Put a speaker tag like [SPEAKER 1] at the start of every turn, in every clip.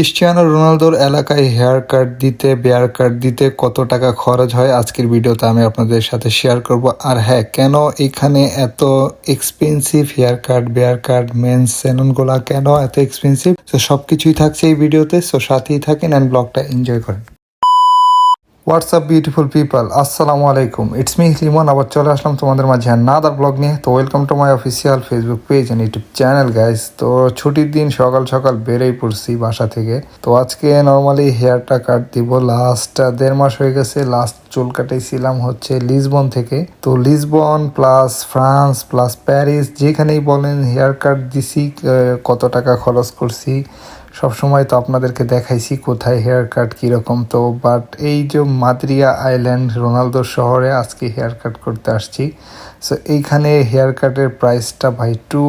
[SPEAKER 1] Cristiano রোনালদোর এলাকায় hair cut দিতে, বেয়ার কাট দিতে কত টাকা খরচ হয় আজকের ভিডিওতে আমি আপনাদের সাথে শেয়ার করব। আর হ্যাঁ কেন এখানে এত expensive haircut, beard cut men's সেলুনগুলা কেন এত এক্সপেন্সিভ তো সব কিছুই থাকছে এই ভিডিওতে সো সাথেই থাকেন অ্যান্ড ব্লগটা এনজয় করেন। হোয়াটসঅ্যাপ বিউটিফুল পিপল আসসালামু আলাইকুম ইটস মি লিমন আবার চলে আসলাম তোমাদের মাঝে নাদার ব্লগ নিয়ে। তো welcome to my official Facebook page and YouTube channel guys তো ছুটির দিন সকাল সকাল বেরোই পড়ছি বাসা থেকে। তো আজকে নর্মালি হেয়ারটা কাট দিব। লাস্ট দেড় মাস হয়ে গেছে। লাস্ট চুল কাটাইছিলাম হচ্ছে লিসবন থেকে। তো Lisbon plus France plus Paris যেখানেই বলেন হেয়ার কাট দিছি কত টাকা খরচ করছি। সব সময় তো আপনাদেরকে দেখাইছি কোথায় হেয়ার কাট কীরকম তো বাট এই যে মাদ্রিয়া আইল্যান্ড রোনালদোর শহরে আজকে হেয়ার কাট করতে আসছি। সো এইখানে হেয়ার কাটের প্রাইসটা ভাই too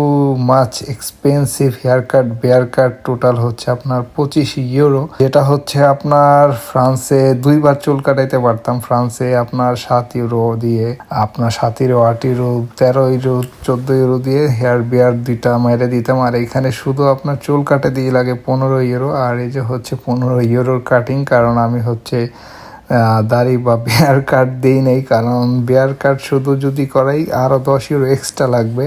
[SPEAKER 1] much expensive haircut beard cut total হচ্ছে আপনার পঁচিশ ইউরো যেটা হচ্ছে আপনার ফ্রান্সে দুইবার চুল কাটাইতে পারতাম ফ্রান্সে আপনার সাত ইউরো দিয়ে, আপনার সাত ইউরো আট ইউরো তেরো ইউরো চোদ্দ ইউরো দিয়ে হেয়ার বিয়ার দুইটা মেরে দিতাম। আর এখানে শুধু আপনার চুল কাটে দিয়ে লাগে পনেরো ইউরো আর এই যে হচ্ছে পনেরো ইউরোর কাটিং কারণ আমি হচ্ছে দাড়ি বা বেয়ার কাট দিই নেই, কারণ বেয়ার কাট শুধু যদি করাই আরও দশ ইউরো এক্সট্রা লাগবে।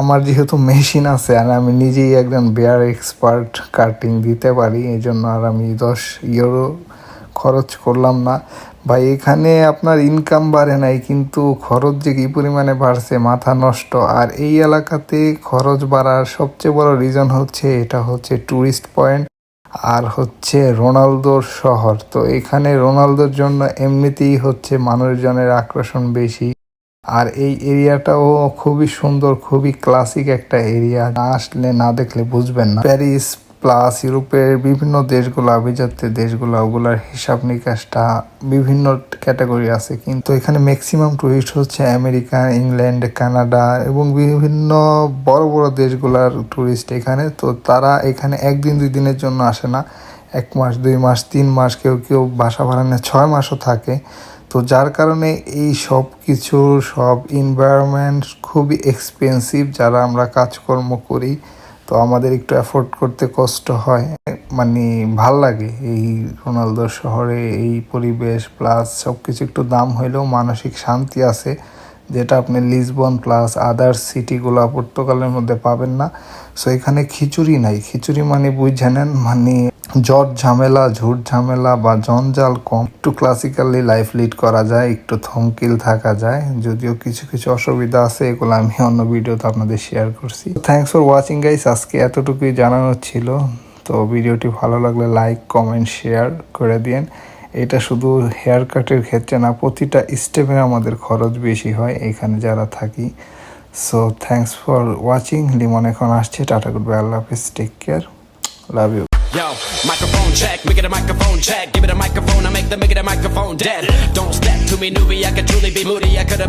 [SPEAKER 1] আমার যেহেতু মেশিন আছে, আর আমি নিজেই একজন বেয়ার এক্সপার্ট কাটিং দিতে পারি, এই জন্য আর আমি দশ ইউরো খরচ করলাম না। ভাই, এখানে আপনার ইনকাম বাড়ে নাই, কিন্তু খরচ যে কী পরিমাণে বাড়ছে, মাথা নষ্ট। আর এই এলাকাতে খরচ বাড়ার সবচেয়ে বড় রিজন হচ্ছে, এটা হচ্ছে ট্যুরিস্ট পয়েন্ট আর হচ্ছে রোনালদোর শহর। তো এখানে রোনালদোর জন্য এমনিতেই হচ্ছে মানুষজনের আকর্ষণ বেশি। আর এই এরিয়াটাও খুবই সুন্দর, খুবই ক্লাসিক একটা এরিয়া। না আসলে না দেখলে বুঝবেন না। প্যারিস প্লাস ইউরোপের বিভিন্ন দেশগুলো, আভিজাত্য দেশগুলো, ওগুলার হিসাব নিকাশটা বিভিন্ন ক্যাটাগরি আছে। কিন্তু এখানে ম্যাক্সিমাম টুরিস্ট হচ্ছে আমেরিকা, ইংল্যান্ড, কানাডা এবং বিভিন্ন বড় বড় দেশগুলার টুরিস্ট এখানে। তো তারা এখানে একদিন, দুই দিনের জন্য আসে না। এক মাস, দুই মাস, তিন মাস কেউ কেউ বাসা ভাড়া নেয় ছয় মাসও থাকে। তো যার কারণে এই সব কিছু, সব এনভায়রনমেন্ট খুবই এক্সপেন্সিভ যারা আমরা কাজকর্ম করি। তো আমাদের একটু অ্যাফোর্ড করতে কষ্ট হয়। মানে ভালো লাগে এই রোনালদো শহরে এই পরিবেশ প্লাস সব কিছু একটু দাম হইলেও মানসিক শান্তি আছে, যেটা আপনি লিসবন প্লাস আদার্স সিটিগুলো পর্তুগালের মধ্যে পাবেন না। সো এখানে খিচুড়ি নাই। খিচুড়ি মানে বুঝে নেন মানে জট ঝামেলা, ঝুট ঝামেলা বা জঞ্জাল কম। একটু ক্লাসিক্যালি লাইফ লিড করা যায়, একটু থমকিল থাকা যায়। যদিও কিছু কিছু অসুবিধা আছে, এগুলো আমি অন্য ভিডিওতে আপনাদের শেয়ার করছি। থ্যাংকস ফর ওয়াচিং গাইস আজকে এতটুকুই জানানোর ছিল। তো ভিডিওটি ভালো লাগলে লাইক কমেন্ট শেয়ার করে দিন এটা শুধু হেয়ার কাটের ক্ষেত্রে না, প্রতিটা স্টেপে আমাদের খরচ বেশি হয়, এখানে যারা থাকি। So thanks for watching Limon এখন আসছে। Tata goodbye Allah Hafiz. Take care love you
[SPEAKER 2] Yo, microphone check, make it a microphone check. Give it a microphone, I make the make it a microphone dead. Don't step to me, newbie, I could truly be moody. I could have.